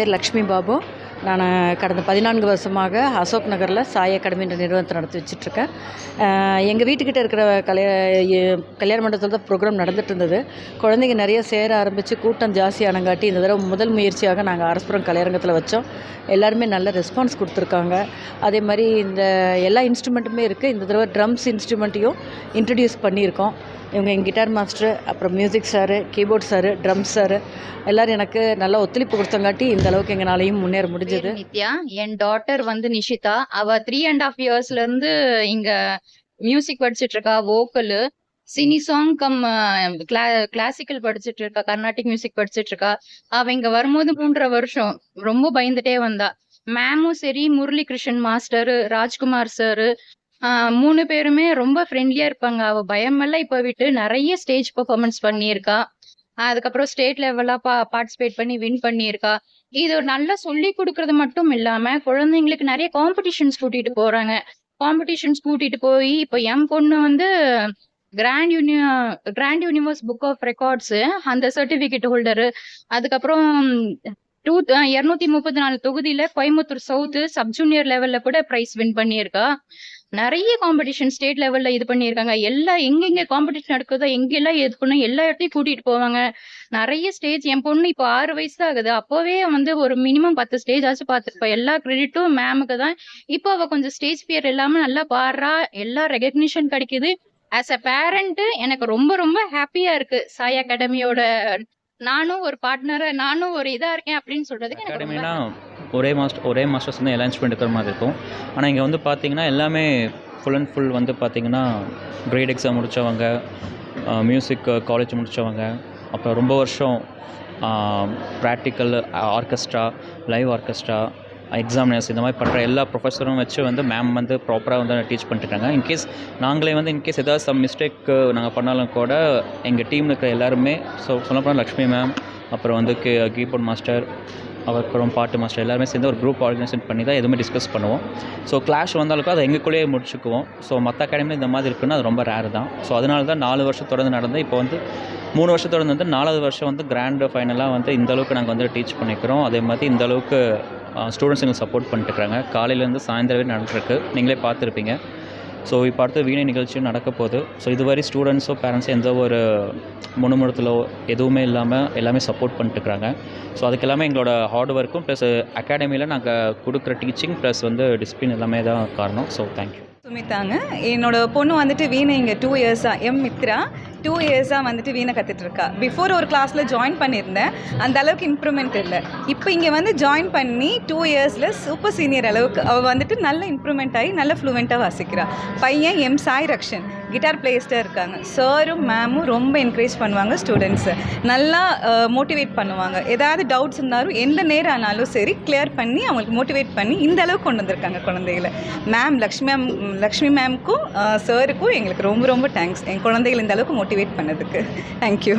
பேர் லக்ஷ்மி பாபு. நான் கடந்த பதினான்கு வருஷமாக அசோக் நகரில் சாய் அகாடமி என்ற நிறுவனத்தை நடத்தி வச்சுட்ருக்கேன். எங்கள் வீட்டுக்கிட்ட இருக்கிற கல்யா கல்யாண மண்டபத்தில் தான் ப்ரோக்ராம் நடந்துட்டு இருந்தது. குழந்தைங்க நிறைய சேர ஆரம்பித்து கூட்டம் ஜாஸ்தியானங்காட்டி இந்த தடவை முதல் முயற்சியாக நாங்கள் அரசுபுரம் கலையரங்கத்தில் வச்சோம். எல்லாருமே நல்ல ரெஸ்பான்ஸ் கொடுத்துருக்காங்க. அதே மாதிரி இந்த எல்லா இன்ஸ்ட்ருமெண்ட்டுமே இருக்குது இந்த தடவை ட்ரம்ஸ் இன்ஸ்ட்ருமெண்ட்டையும் இன்ட்ரடியூஸ் பண்ணியிருக்கோம். இவங்க எங்கள் கிட்டார் மாஸ்டர் அப்புறம் music sir keyboard sir drums sir எல்லோரும் எனக்கு நல்ல ஒத்துழைப்பு கொடுத்தங்காட்டி இந்த அளவுக்கு எங்களாலையும் முன்னேற முடிஞ்சது. நித்யா. என் டாட்டர் வந்து நிஷிதா. அவ த்ரீ அண்ட் ஆஃப் இயர்ஸ்ல இருந்து இங்க மியூசிக் படிச்சிட்டு இருக்கா வோக்கலு சினி சாங் கம் கிளா கிளாசிக்கல் படிச்சிட்டு இருக்கா கர்நாடிக் மியூசிக் படிச்சுட்டு இருக்கா. அவ இங்க வரும்போது மூன்றரை வருஷம். ரொம்ப பயந்துட்டே வந்தா. மேமும் சரி முரளி கிருஷ்ணன் மாஸ்டர் ராஜ்குமார் சார் மூணு பேருமே ரொம்ப ஃப்ரெண்ட்லியா இருப்பாங்க. அவ பயமெல்லாம் இப்போ விட்டு நிறைய ஸ்டேஜ் பெர்ஃபார்மன்ஸ் பண்ணியிருக்கா. அதுக்கப்புறம் ஸ்டேட் லெவலா பா பார்ட்டிசிபேட் பண்ணி வின் பண்ணியிருக்கா. இது ஒரு நல்லா சொல்லி கொடுக்கறது மட்டும் இல்லாம குழந்தைங்களுக்கு நிறைய காம்படிஷன்ஸ் கூட்டிட்டு போறாங்க. காம்படிஷன்ஸ் கூட்டிட்டு போய் இப்போ என் பொண்ணு வந்து grand uni grand universe book of records அந்த சர்டிஃபிகேட் ஹோல்டரு அதுக்கப்புறம் டூ இரநூத்தி முப்பத்தி நாலு தொகுதியில கோயம்புத்தூர் சவுத் சப் ஜூனியர் லெவல்ல கூட பிரைஸ் வின் பண்ணியிருக்கா. நிறைய காம்படிஷன் ஸ்டேட் லெவல்ல இது பண்ணியிருக்காங்க. எல்லா எங்கெங்க காம்படிஷன் நடக்குதோ எங்கெல்லாம் இது பண்ணும் எல்லா இடத்தையும் கூட்டிட்டு போவாங்க. நிறைய ஸ்டேஜ் என் பொண்ணு இப்போ ஆறு வயசு தான் ஆகுது. அப்போவே வந்து ஒரு மினிமம் பத்து ஸ்டேஜ் ஆச்சும் பார்த்துருப்பா எல்லா கிரெடிட்டும் மேமுக்கு தான். இப்போ அவ கொஞ்சம் ஸ்டேஜ் பியர் இல்லாம நல்லா பாடுறா. எல்லா ரெகக்னிஷன் கிடைக்குது. ஆஸ் அ பேரண்ட் எனக்கு ரொம்ப ரொம்ப ஹாப்பியா இருக்கு. சாய் அகாடமியோட நானும் ஒரு பார்ட்னரா நானும் ஒரு இதா இருக்கேன் அப்படின்னு சொல்றதுக்கு எனக்கு ஒரே மாஸ்டர் ஒரே மாஸ்டர்ஸ் வந்து எல்லா இன்ஸ்ட்ருமெண்ட் இருக்கிற மாதிரி இருக்கும். ஆனால் இங்கே வந்து பார்த்தீங்கன்னா எல்லாமே ஃபுல் அண்ட் ஃபுல் வந்து பார்த்தீங்கன்னா கிரேட் எக்ஸாம் முடித்தவங்க மியூசிக் காலேஜ் முடித்தவங்க அப்புறம் ரொம்ப வருஷம் practical orchestra live orchestra examiners இந்த மாதிரி பண்ணுற எல்லா ப்ரொஃபஸரும் வச்சு வந்து மேம் வந்து ப்ராப்பராக வந்து டீச் பண்ணிட்டுருக்காங்க. இன்கேஸ் நாங்களே வந்து இன்கேஸ் ஏதாவது சம் மிஸ்டேக் நாங்கள் பண்ணாலும் கூட எங்கள் டீமில் இருக்கிற எல்லாருமே ஸோ சொல்லப்போனால் லக்ஷ்மி மேம் அப்புறம் வந்து கீ கீபோர்ட் மாஸ்டர் அப்புறம் பாட்டு மாஸ்டர் எல்லாருமே சேர்ந்து ஒரு குரூப் ஆர்கனைசேட் பண்ணி தான் எதுவுமே டிஸ்கஸ் பண்ணுவோம். ஸோ கிளாஷ் வந்தாலுக்கும் அதை எங்களுக்குள்ளேயே முடிச்சுக்குவோம். ஸோ மற்ற அகாடமியில் இந்த மாதிரி இருக்குன்னா அது ரொம்ப ரேர் தான். ஸோ அதனால தான் நாலு வருஷம் தொடர்ந்து நடந்து இப்போ வந்து மூணு வருஷம் தொடர்ந்து வந்து நாலாவது வருஷம் வந்து கிராண்டு ஃபைனலாக வந்து இந்தளவுக்கு நாங்கள் வந்து டீச் பண்ணிக்கிறோம். அதே மாதிரி இந்தளவுக்கு ஸ்டூடெண்ட்ஸ் எங்களுக்கு சப்போர்ட் பண்ணிட்டுருக்காங்க காலையிலேருந்து சாயந்தரமே நடந்துருக்கு நீங்களே பார்த்துருப்பீங்க. ஸோ இப்போ அடுத்து வீணை நிகழ்ச்சியும் நடக்க போகுது. ஸோ இதுவரை ஸ்டூடெண்ட்ஸோ பேரண்ட்ஸோ எந்த ஒரு முணுமுணுத்தலோ எதுவுமே இல்லாமல் எல்லாமே சப்போர்ட் பண்ணிட்டுருக்காங்க ஸோ அதுக்கு எல்லாமே எங்களோட ஹார்ட் ஒர்க்கும் ப்ளஸ் அகாடமியில் நாங்கள் கொடுக்குற டீச்சிங் ப்ளஸ் வந்து டிசிப்ளின் எல்லாமே தான் காரணம். ஸோ தேங்க்யூ சுமிதாங்க என்னோட பொண்ணு வந்துட்டு வீணை இங்கே டூ இயர்ஸாக எம் மித்ரா. டூ இயர்ஸாக வந்துட்டு வீணை கற்றுட்ருக்கா பிஃபோர் ஒரு கிளாஸில் ஜாயின் பண்ணியிருந்தேன். அந்த அளவுக்கு இம்ப்ரூவ்மெண்ட் இல்லை. இப்போ இங்கே வந்து ஜாயின் பண்ணி டூ இயர்ஸில் சூப்பர் சீனியர் அளவுக்கு அவள் வந்துட்டு நல்ல இம்ப்ரூவ்மெண்ட் ஆகி நல்ல ஃப்ளூவெண்ட்டாக வாசிக்கிறா. பையன் எம் சாய் ரக்ஷன் கிட்டார் பிளேயர்ஸ்டாக இருக்காங்க. சாரும் மேமும் ரொம்ப என்கரேஜ் பண்ணுவாங்க ஸ்டூடெண்ட்ஸு நல்லா மோட்டிவேட் பண்ணுவாங்க. ஏதாவது டவுட்ஸ் இருந்தாலும் எந்த நேரம் ஆனாலும் சரி கிளியர் பண்ணி அவங்களுக்கு மோட்டிவேட் பண்ணி இந்த அளவுக்கு கொண்டு வந்திருக்காங்க குழந்தைகளை. மேம் லக்ஷ்மி மேம் லக்ஷ்மி மேம்க்கும் சாருக்கும் எங்களுக்கு ரொம்ப ரொம்ப தேங்க்ஸ் என் குழந்தைகள் இந்த அளவுக்கு மோட்டிவேட் பண்ணதுக்கு. தேங்க்யூ